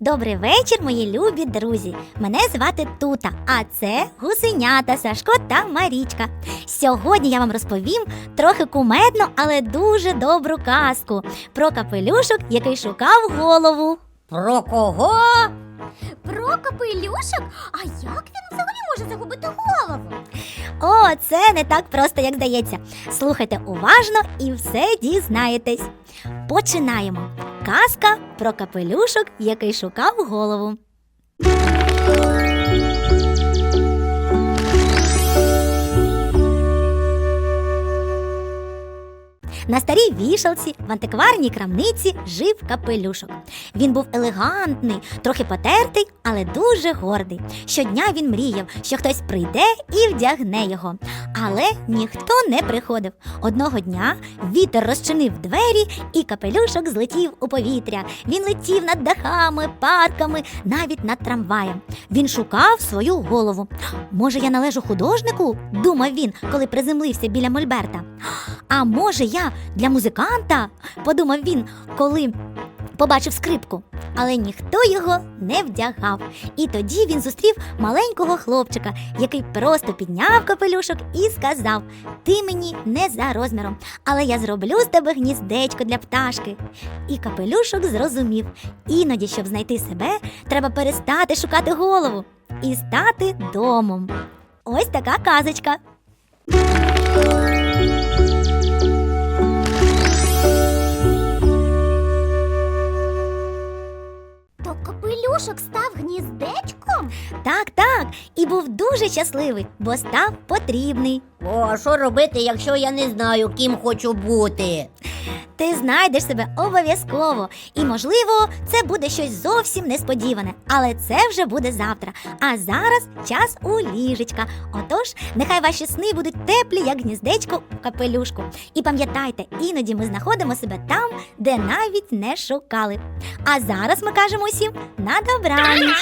Добрий вечір, мої любі друзі. Мене звати Тута, а це гусенята Сашко та Марічка. Сьогодні я вам розповім трохи кумедну, але дуже добру казку про капелюшок, який шукав голову. Про кого? Про? А як він взагалі може загубити голову? О, це не так просто, як здається. Слухайте уважно і все дізнаєтесь. Починаємо. Казка про капелюшок, який шукав голову. На старій вішалці в антикварній крамниці жив капелюшок. Він був елегантний, трохи потертий, але дуже гордий. Щодня він мріяв, що хтось прийде і вдягне його. Але ніхто не приходив. Одного дня вітер розчинив двері, і капелюшок злетів у повітря. Він летів над дахами, парками, навіть над трамваєм. Він шукав свою голову. Може, я належу художнику? думав він, коли приземлився біля Мольберта. А може, я для музиканта? подумав він, коли побачив скрипку. Але ніхто його не вдягав. І тоді він зустрів маленького хлопчика, який просто підняв капелюшок і сказав: Ти мені не за розміром, але я зроблю з тебе гніздечко для пташки. І капелюшок зрозумів: іноді, щоб знайти себе, треба перестати шукати голову і стати домом. Ось така казочка. Капелюшок став гніздечком? Так, так, і був дуже щасливий, бо став потрібний. О, а що робити, якщо я не знаю, ким хочу бути? Ти знайдеш себе обов'язково. І, можливо, це буде щось зовсім несподіване, але це вже буде завтра. А зараз час у ліжечка. Отож, нехай ваші сни будуть теплі, як гніздечко у капелюшку. І пам'ятайте, іноді ми знаходимо себе там, де навіть не шукали. А зараз ми кажемо усім на добраніч.